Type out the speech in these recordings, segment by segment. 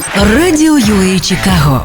Радіо UA Чикаго.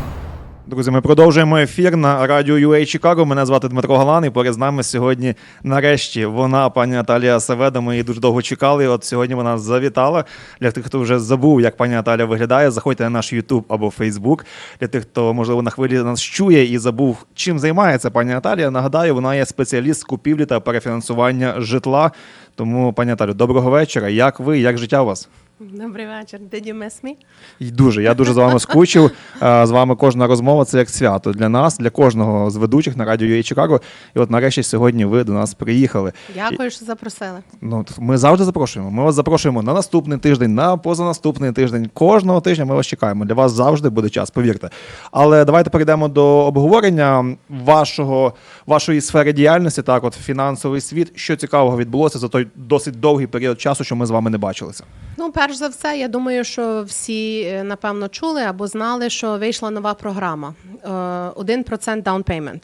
Друзі, ми продовжуємо ефір на радіо UA Чикаго. Мене звати Дмитро Галан, і поряд з нами сьогодні, нарешті, вона, пані Наталія Саведа. Ми її дуже довго чекали. От сьогодні вона завітала. Для тих, хто вже забув, як пані Наталя виглядає, заходьте на наш YouTube або Facebook. Для тих, хто можливо на хвилі нас чує і забув, чим займається пані Наталія. Нагадаю, вона є спеціаліст купівлі та перефінансування житла. Тому, пані Наталю, доброго вечора. Як ви? Як життя у вас? Добрий вечір. Did you miss me? І Дуже, я дуже з вами скучив. З вами кожна розмова це як свято для нас, для кожного з ведучих на радіо UA Чикаго. І от нарешті сьогодні ви до нас приїхали. Дякую, що запросили. Ну ми завжди запрошуємо. Ми вас запрошуємо на наступний тиждень, на позанаступний тиждень. Кожного тижня ми вас чекаємо. Для вас завжди буде час, повірте. Але давайте перейдемо до обговорення вашого вашої сфери діяльності. Так, от фінансовий світ. Що цікавого відбулося за той досить довгий період часу, що ми з вами не бачилися. Ну, перш за все, я думаю, що всі е, напевно чули або знали, що вийшла нова програма е, 1% down payment.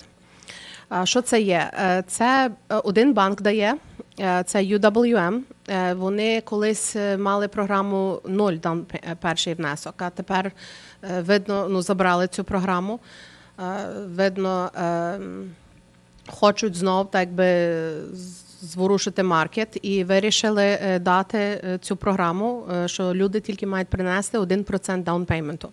Що це є? Е, Це е, один банк дає, е, це UWM. Е, Вони колись е, мали програму 0 down е, перший внесок, а тепер е, видно, ну забрали цю програму. Е, Видно, е, хочуть знов так би зворушити маркет і вирішили е, дати е, цю програму, е, що люди тільки мають принести 1% даунпейменту.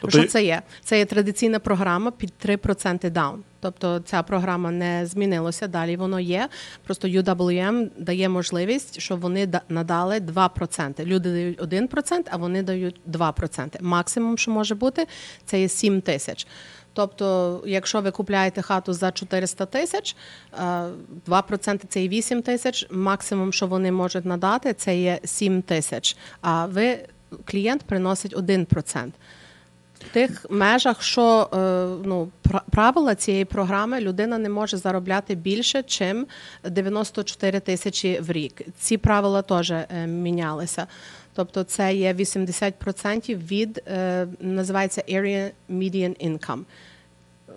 Тобто- Що це є? Це є традиційна програма під 3% даун. Тобто ця програма не змінилася, далі воно є. Просто UWM дає можливість, щоб вони да- надали 2%. Люди дають 1%, а вони дають 2%. Максимум, що може бути, це є 7 тисяч. Тобто, якщо ви купляєте хату за 400 тисяч, е, 2% це є 8 тисяч, максимум, що вони можуть надати, це є 7 тисяч. А ви, клієнт приносить 1%. В тих межах, що е, ну, пра- правила цієї програми, людина не може заробляти більше, чим 94 тисячі в рік. Ці правила теж е, мінялися. Тобто це є 80% від, е, називається Area Median Income.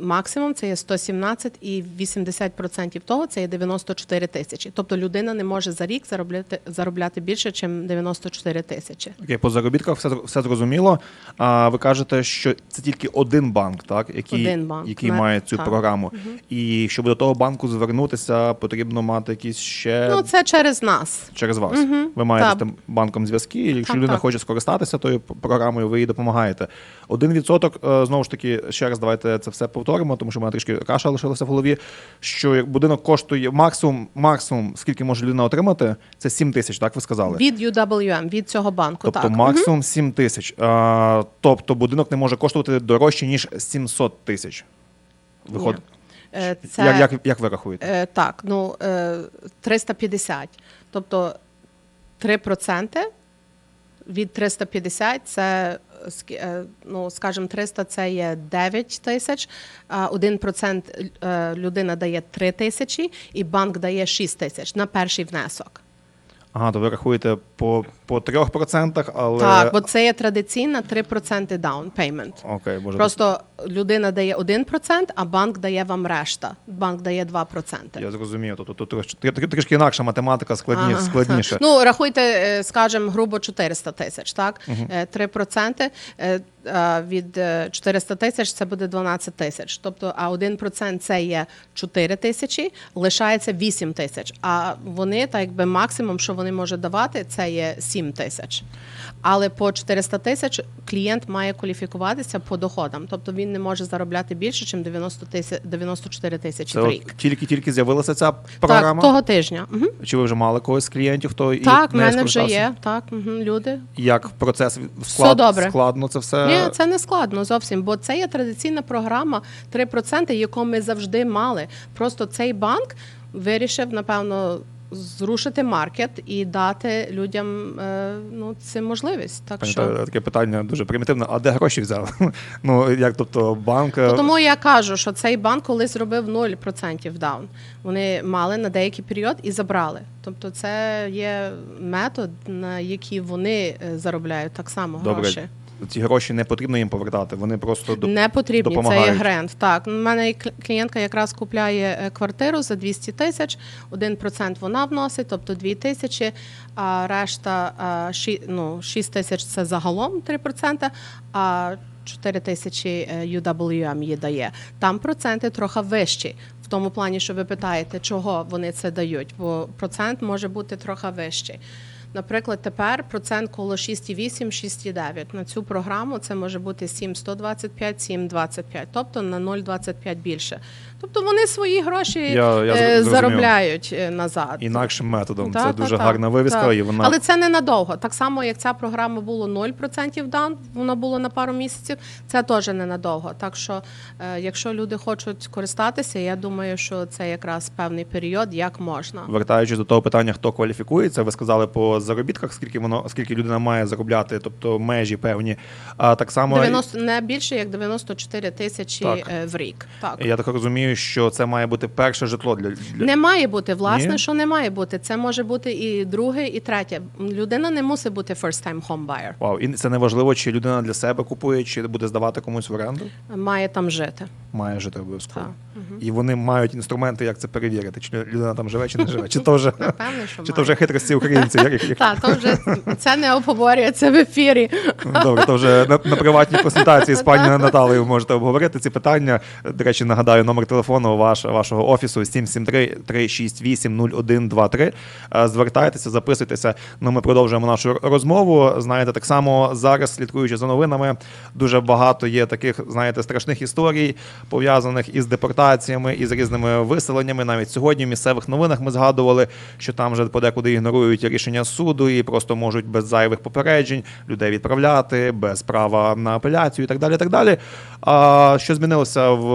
Максимум це є 117 і 80% того це є 94 тисячі. Тобто людина не може за рік заробляти, заробляти більше, ніж 94 тисячі. Окей, по заробітках все, все зрозуміло. А ви кажете, що це тільки один банк, так, який, Один банк, який має цю так. програму. І щоб до того банку звернутися, потрібно мати якісь ще Ну, це через нас. через вас. Ви маєте так. з тим банком зв'язки, і якщо Так, людина так. хоче скористатися тою програмою, ви їй допомагаєте. Один відсоток, е, знову ж таки, ще раз давайте це все повторимо, тому що в мене трішки каша лишилася в голові. Що будинок коштує максимум, максимум, скільки може людина отримати, це 7 тисяч, так ви сказали? Від UWM, від цього банку. Тобто так. максимум 7 тисяч. А, тобто будинок не може коштувати дорожче, ніж 700 тисяч. Виходить. Е, Це, Як, як, як ви рахуєте? е, так, ну, е, 350. Тобто 3% від 350 це, е, е, ну, скажімо, 300 це є 9 тисяч, а 1% е, людина дає 3 тисячі і банк дає 6 тисяч на перший внесок. Ага, то ви рахуєте по, по 3%, але. Так, бо це є традиційна 3% down payment. Окей, боже. Просто людина дає 1%, а банк дає вам решта. Банк дає 2%. Я зрозумів, тобто тут трошки, трішки, інакша математика, складні, Ага. складніше. Ну, рахуйте, е, скажімо, грубо 400 тисяч, так? Е, 3% е, від е, 400 тисяч це буде 12 тисяч. Тобто, а 1% це є 4 тисячі, лишається 8 тисяч. А вони, так якби максимум, що вони можуть давати, це є 7 тисяч. Але по 400 тисяч клієнт має кваліфікуватися по доходам. Тобто він не може заробляти більше, ніж 90 тисяч, 94 тисячі в рік. тільки-тільки з'явилася ця програма. Так, того тижня. Угу. Чи ви вже мали когось з клієнтів, хто і Так, в мене вже є. Так, угу, люди. Як процес склад, добре. складно це все? Ні, це не складно зовсім, бо це є традиційна програма 3%, яку ми завжди мали. Просто цей банк вирішив, напевно, зрушити маркет і дати людям е, ну, цю можливість. Так Пані що Наталя, таке питання дуже примітивне. А де гроші взяли? ну як тобто банк. е, Ну, тому я кажу, що цей банк колись зробив 0% даун. Вони мали на деякий період і забрали. Тобто, це є метод, на який вони е, заробляють так само Добре. Ці гроші не потрібно їм повертати. Вони просто доп- Не потрібні, це є допомагають. грант. Так, у мене клієнтка якраз купляє е, квартиру за 200 тисяч, 1% вона вносить, тобто 2 тисячі, а решта ші- ну, 6 тисяч це загалом 3%, а 4 тисячі е, UWM їй дає. Там проценти трохи вищі. В тому плані, що ви питаєте, чого вони це дають, бо процент може бути трохи вищий. Наприклад, тепер процент коло 6,8, 6,9. На цю програму це може бути 7,125, 7,25, тобто на 0,25 більше. Тобто вони свої гроші Я- я е, заробляють е, назад. інакшим методом. Та, це та, дуже та, гарна вивіска, та. і вона Але це ненадовго. Так само, як ця програма було 0% дан, воно було на пару місяців, це теж ненадовго. Так що, е, якщо люди хочуть користатися, я думаю, що це якраз певний період, як можна. Вертаючись до того питання, хто кваліфікується, ви сказали по заробітках, скільки воно скільки людина має заробляти, тобто межі певні. А так само 90, не більше як 94 тисячі Так. е, в рік. Так. я так розумію, що це має бути перше житло для, для... Не має бути, власне, Ні? що не має бути. Це може бути і друге, і третє. Людина не мусить бути first-time home buyer. Вау, і це не важливо, чи людина для себе купує, чи буде здавати комусь в оренду. Має там жити. Має жити обов'язково. Так. І вони мають інструменти, як це перевірити, чи людина там живе, чи не живе. Чи то вже, чи то вже хитрості українців. Як, як, Так, то вже це не обговорюється в ефірі. Добре, то вже на, на приватній консультації з пані Наталею можете обговорити ці питання. До речі, нагадаю, номер телефону ваш, вашого офісу 773-368-0123. Е, Звертайтеся, записуйтеся. Ну, ми продовжуємо нашу розмову. Знаєте, так само зараз, слідкуючи за новинами, дуже багато є таких, знаєте, страшних історій, пов'язаних із депортаціями, із різними виселеннями. Навіть сьогодні в місцевих новинах ми згадували, що там вже подекуди ігнорують рішення суду і просто можуть без зайвих попереджень людей відправляти, без права на апеляцію і так далі. Так далі. А що змінилося в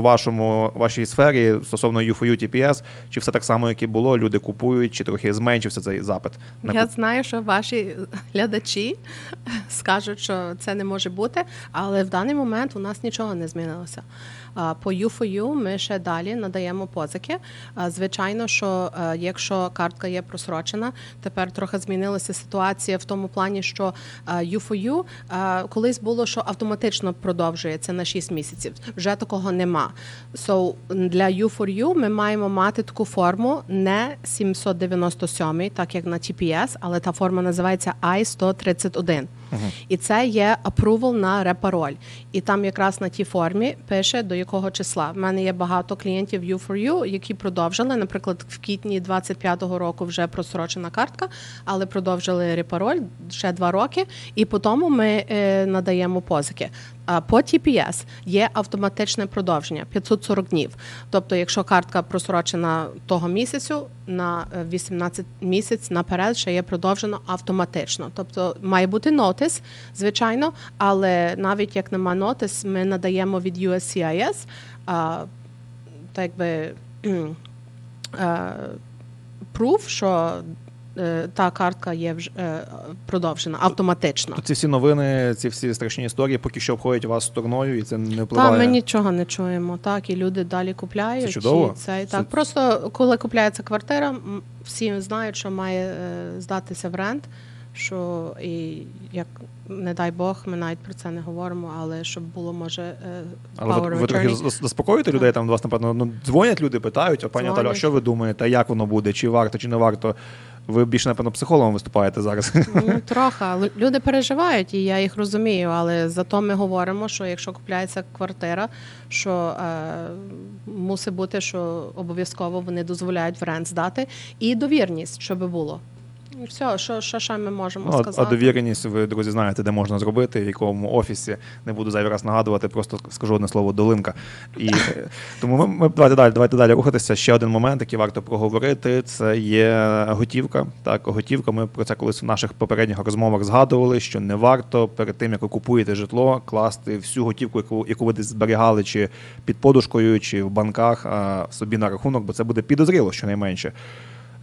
вашому вашій сфері стосовно UFOU TPS? Чи все так само, як і було? Люди купують, чи трохи зменшився цей запит? на Я знаю, що ваші глядачі скажуть, що це не може бути, але в даний момент у нас нічого не змінилося. По U4U ми ще далі надаємо позики. Звичайно, що е, якщо картка є просрочена, тепер трохи змінилася ситуація в тому плані, що е, U4U е, колись було, що автоматично продовжується на 6 місяців. Вже такого нема. So, для U4U ми маємо мати таку форму не 797, так як на TPS, але та форма називається I-131. І це є approval на репароль. І там якраз на тій формі пише до якого числа. В мене є багато клієнтів U4U, які продовжили. Наприклад, в квітні 25-го року вже просрочена картка, але продовжили репароль ще два роки, і по тому ми е, надаємо позики. По TPS є автоматичне продовження 540 днів. Тобто, якщо картка просрочена того місяцю, на е, 18 місяць наперед ще є продовжено автоматично. Тобто має бути нотис, звичайно, але навіть як нема нотис, ми надаємо від USCIS, а, так кхм, е, що е, та картка є вже е, продовжена автоматично. То ці всі новини, ці всі страшні історії поки що обходять вас стороною, і це не впливає. Так, ми нічого не чуємо. Так, і люди далі купляють. Це чудово. І це, і Це- так. Просто коли купляється квартира, всі знають, що має е, здатися в рент. Що і як не дай Бог, ми навіть про це не говоримо, але щоб було може е, Але ви, ви трохи заспокоїте людей там вас, напевно, ну дзвонять люди, питають, а пані Наталя, а що ви думаєте, як воно буде, чи варто, чи не варто. Ви більше, напевно, психологом виступаєте зараз. Ну, трохи. Люди переживають, і я їх розумію. Але зато ми говоримо, що якщо купляється квартира, що е, мусить бути, що обов'язково вони дозволяють в рент здати, і довірність, щоб було. Все, що, що ще ми можемо Ну, сказати. а довіреність, ви, друзі, знаєте, де можна зробити, в якому офісі. Не буду зайвий раз нагадувати, просто скажу одне слово долинка. І е, тому ми, ми давайте далі, давайте далі рухатися. Ще один момент, який варто проговорити, це є готівка. Так, готівка. Ми про це колись в наших попередніх розмовах згадували, що не варто перед тим, як ви купуєте житло, класти всю готівку, яку, яку ви десь зберігали, чи під подушкою, чи в банках а, собі на рахунок, бо це буде підозріло, щонайменше.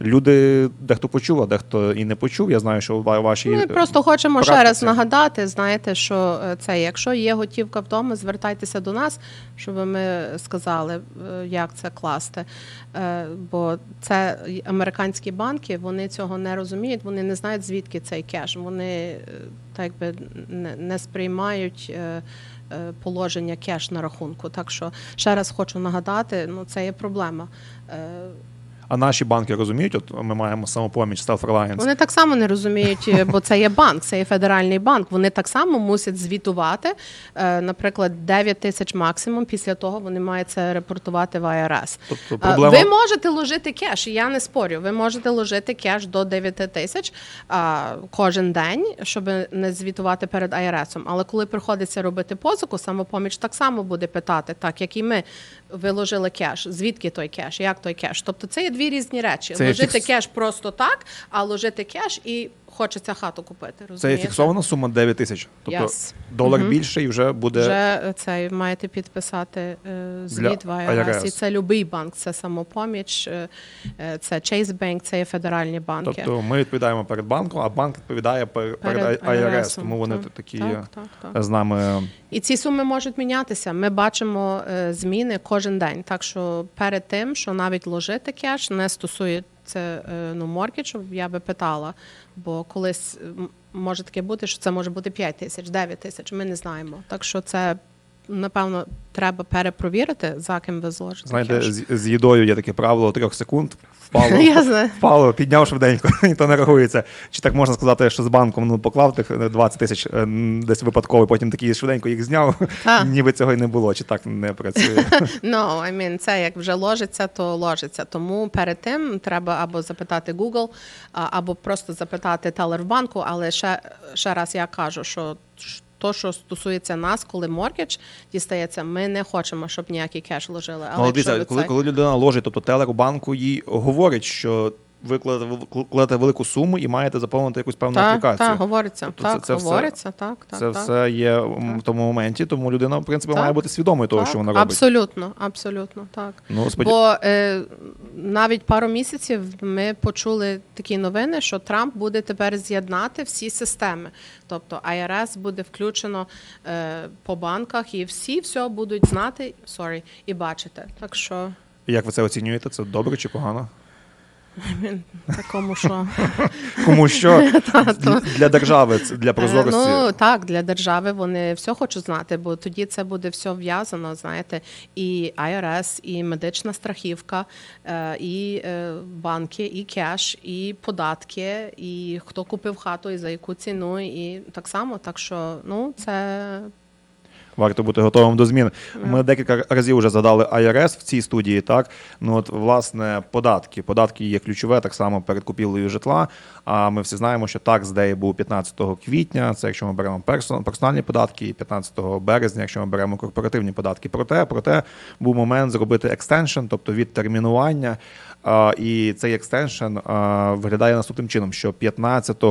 Люди дехто почув, а дехто і не почув. Я знаю, що ва- ваші Ми просто хочемо ще раз нагадати. Знаєте, що е, це, якщо є готівка вдома, звертайтеся до нас, щоб ми сказали, е, як це класти. Е, Бо це американські банки, вони цього не розуміють, вони не знають звідки цей кеш. Вони так би не, сприймають. Положення кеш на рахунку. Так що ще раз хочу нагадати, ну це є проблема. А наші банки розуміють, от ми маємо самопоміч Self Reliance. Вони так само не розуміють, е, бо це є банк, це є федеральний банк. Вони так само мусять звітувати. е, Наприклад, 9 тисяч максимум. Після того вони мають це репортувати в IRS. Тобто Е, проблема Ви можете ложити кеш, я не спорю. Ви можете ложити кеш до 9 тисяч кожен день, щоб не звітувати перед IRS. Але коли приходиться робити позику, самопоміч так само буде питати, так як і ми. Ви ложили кеш. Звідки той кеш? Як той кеш? Тобто це є дві різні речі. Це ложити як... кеш просто так, а ложити кеш і хочеться хату купити. це є Розумієте? фіксована сума 9 тисяч. Тобто Yes. долар Мгм. більше і вже буде Вже е, це маєте підписати е, звіт в IRS. IRS. І це любий банк, це самопоміч, е, е, це Chase Bank, це є федеральні банки. Тобто ми відповідаємо перед банком, а банк відповідає пер- перед, Перед IRS, тому вони так, такі так, так, так. з нами. І ці суми можуть мінятися. Ми бачимо е, зміни кожен день. Так що перед тим, що навіть ложити кеш, не стосується е, ну, моркіджу, я би питала. Бо колись може таке бути, що це може бути 5 тисяч, 9 тисяч. Ми не знаємо. Так що це. Напевно, треба перепровірити, за ким ви зложите. Знаєте, з, з їдою є таке правило трьох секунд. Впало, Я знаю. впало, підняв швиденько, і то не рахується. Чи так можна сказати, що з банком ну поклав тих 20 тисяч е, десь випадково, потім такий швиденько їх зняв, Так. ніби цього й не було, чи так не працює. No, I mean, це як вже ложиться, то ложиться. Тому перед тим треба або запитати Google, або просто запитати телер в банку. Але ще, ще раз я кажу, що то, що стосується нас, коли моргідж дістається, ми не хочемо, щоб ніякий кеш ложили. Але Але якщо дивіться, ви коли, це- коли людина ложить, тобто телек у банку їй говорить, що ви кладете, кладете велику суму і маєте заповнити якусь певну так, аплікацію. так, говориться, Тобто так, це все- говориться, так, так, Це так. все є м, в тому моменті, тому людина, в принципі, Так. має бути свідомою того, Так, що вона робить. Абсолютно, абсолютно, так. Ну, споді... Бо е, навіть пару місяців ми почули такі новини, що Трамп буде тепер з'єднати всі системи. Тобто IRS буде включено е, по банках, і всі все будуть знати sorry, і бачити. Так що Як ви це оцінюєте? Це добре чи погано? Такому що Кому що для, держави, для прозорості. Е, Ну так, для держави вони все хочуть знати, бо тоді це буде все в'язано. Знаєте, і IRS, і медична страхівка, е, і е, банки, і кеш, і податки, і хто купив хату, і за яку ціну, і так само. Так що ну це Варто бути готовим до змін. Ми декілька разів вже задали IRS в цій студії. Так ну от власне податки. Податки є ключове так само перед купівлею житла. А ми всі знаємо, що tax day був 15 квітня. Це якщо ми беремо персональні податки, і 15 березня, якщо ми беремо корпоративні податки. Проте, проте був момент зробити екстеншн, тобто відтермінування. І цей екстеншн виглядає наступним чином, що 15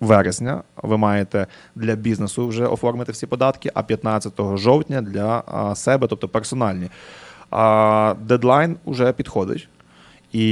вересня ви маєте для бізнесу вже оформити всі податки, а 15 жовтня для себе, тобто персональні. А, дедлайн вже підходить. І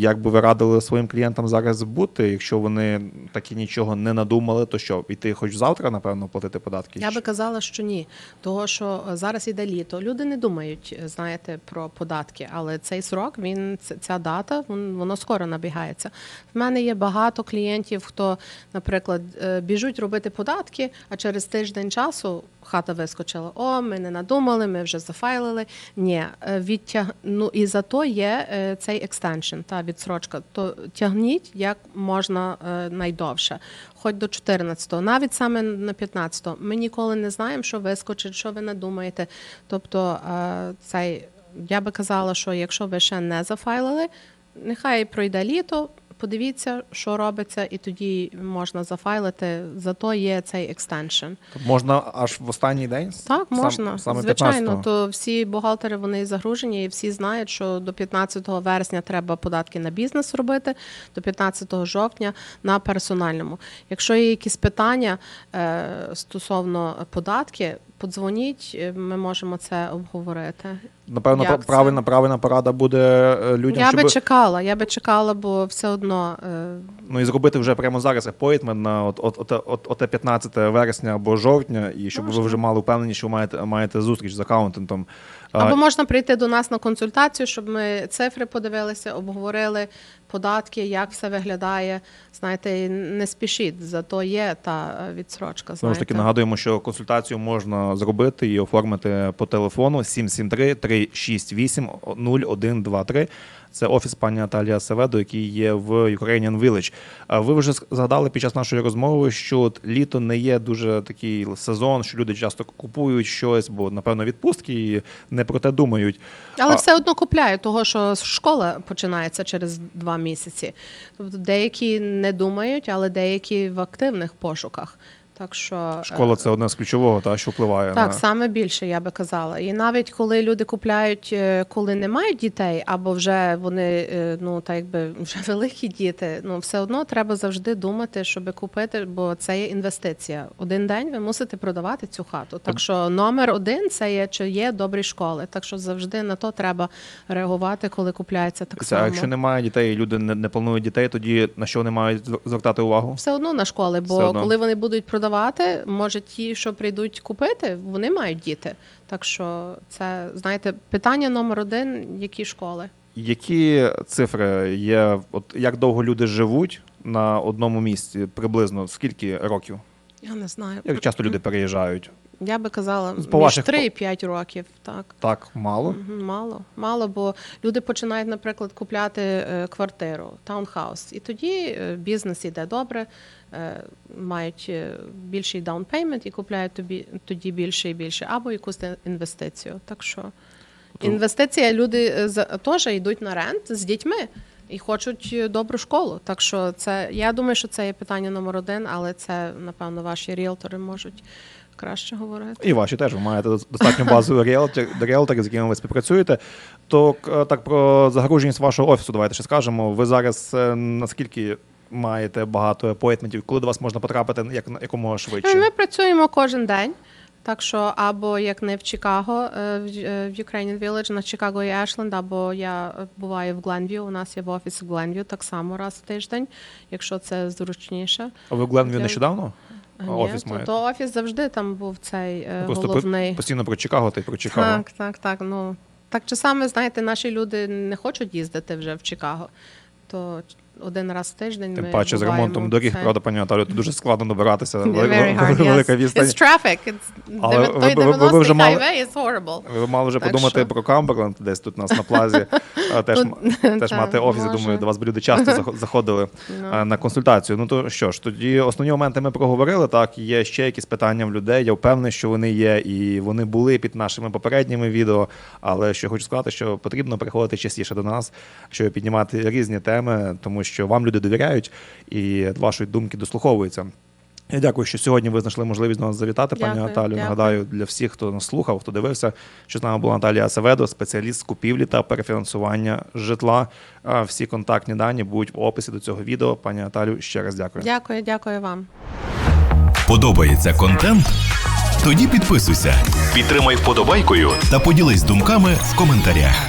як би ви радили своїм клієнтам зараз бути, якщо вони таки нічого не надумали, то що йти хоч завтра, напевно, платити податки? Я би казала, що ні. Того, що зараз іде літо. Люди не думають, е, знаєте, про податки, але цей срок, він ця дата, вон- воно скоро набігається. В мене є багато клієнтів, хто, наприклад, е, біжуть робити податки, а через тиждень часу. Хата вискочила. О, ми не надумали, ми вже зафайлили. Ні, е, відтяг... ну і зато є цей екстеншн, та відсрочка. То тягніть як можна е, найдовше, хоч до 14-го, навіть саме на 15-го. Ми ніколи не знаємо, що вискочить, що ви надумаєте. Тобто, е, цей я би казала, що якщо ви ще не зафайлили, нехай пройде літо. Подивіться, що робиться, і тоді можна зафайлити. Зато є цей екстеншн. Можна аж в останній день? Так, Сам- можна. саме Звичайно, 15-го? то всі бухгалтери вони загружені, і всі знають, що до 15 вересня треба податки на бізнес робити, до 15 жовтня на персональному. Якщо є якісь питання е, стосовно податки, подзвоніть, е, ми можемо це обговорити. напевно, Як це? правильна, правильна порада буде е, людям, Я щоб би чекала, я би чекала, бо все одно е, ну і зробити вже прямо зараз апойтмент на от, от, от, от, от, 15 вересня або жовтня, і щоб ви вже мали впевнені, що маєте, маєте зустріч з акаунтентом. А, Або можна прийти до нас на консультацію, щоб ми цифри подивилися, обговорили податки, як все виглядає. Знаєте, не спішіть, зато є та е, відсрочка. Знову ж таки нагадуємо, що консультацію можна зробити і оформити по телефону 773 368 0123. Це офіс пані Наталія Севедо, який є в Ukrainian Village. Ви вже згадали під час нашої розмови, що от літо не є дуже такий сезон, що люди часто купують щось, бо напевно відпустки і не про те думають. Але А- все одно купляють, того що школа починається через два місяці. Тобто деякі не думають, але деякі в активних пошуках. Так що е, Школа це одне з ключового, та що впливає Так, на саме більше, я би казала. І навіть коли люди купляють, е, коли не мають дітей, або вже вони е, ну так якби вже великі діти, ну все одно треба завжди думати, щоб купити, бо це є інвестиція. Один день ви мусите продавати цю хату. Так що номер один це є чи є добрі школи. Так що завжди на то треба реагувати, коли купляється так само. А якщо немає дітей, і люди не, не планують дітей, тоді на що вони мають звертати увагу? Все одно на школи, бо коли вони будуть продавати, може ті, що прийдуть купити, вони мають діти. Так що це знаєте, питання номер один: які школи? Які цифри є? От як довго люди живуть на одному місці? Приблизно скільки років? Я не знаю. Як часто люди переїжджають? Я би казала, По між ваших 3 і 5 років. Так. Так мало. Мгм, Мало, мало, бо люди починають, наприклад, купляти е, квартиру, таунхаус, і тоді е, бізнес іде добре, е, мають е, більший даунпеймент і купляють тобі тоді більше і більше, або якусь те- інвестицію. Так що інвестиція люди е, за- теж йдуть на рент з дітьми. І хочуть е, добру школу. Так що це я думаю, що це є питання номер один, але це напевно ваші ріелтори можуть краще говорити. І ваші теж ви маєте достатньо базу ріелторів, ріелторів, з якими ви співпрацюєте. То так про загруженість вашого офісу, давайте ще скажемо. Ви зараз е, наскільки маєте багато апойтментів, коли до вас можна потрапити як якомога швидше? Ми працюємо кожен день. Так що або як не в Чикаго, е, в е, в Ukrainian Village, на Чикаго і Ешленд, або я е, буваю в Гленвію. У нас є в офіс в Гленвію так само раз в тиждень, якщо це зручніше. А ви в Гленвію нещодавно? Ні, Офіс то, то офіс завжди там був цей е, Просто головний. постійно про Чикаго та й про Чикаго. Так, так, так. Ну так часами, знаєте, наші люди не хочуть їздити вже в Чикаго. То один раз в тиждень Тим ми паче з ремонтом доріг, правда, пані Наталю, тут дуже складно добиратися. Велика відстань. It's traffic. It's Але ви- ви- ви- ви вже мали- highway horrible. Ви мали вже Так подумати що? про Камберленд, десь тут у нас на плазі. Теж, Тут- теж та, мати офіс. Може. думаю, до вас би люди часто захо- заходили а, на консультацію. Ну то що ж, тоді основні моменти ми проговорили. Так, є ще якісь питання в людей. Я впевнений, що вони є, і вони були під нашими попередніми відео. Але що хочу сказати, що потрібно приходити частіше до нас, щоб піднімати різні теми, тому що вам люди довіряють і вашої думки дослуховуються. Я дякую, що сьогодні ви знайшли можливість до нас завітати, пані Наталю. дякую. Нагадаю, для всіх, хто нас слухав, хто дивився, що з нами була Наталія Саведо, спеціаліст з купівлі та перефінансування житла. А Всі контактні дані будуть в описі до цього відео. Пані Наталю, ще раз дякую. Дякую, дякую вам. Подобається контент? Тоді підписуйся, підтримай вподобайкою та поділись думками в коментарях.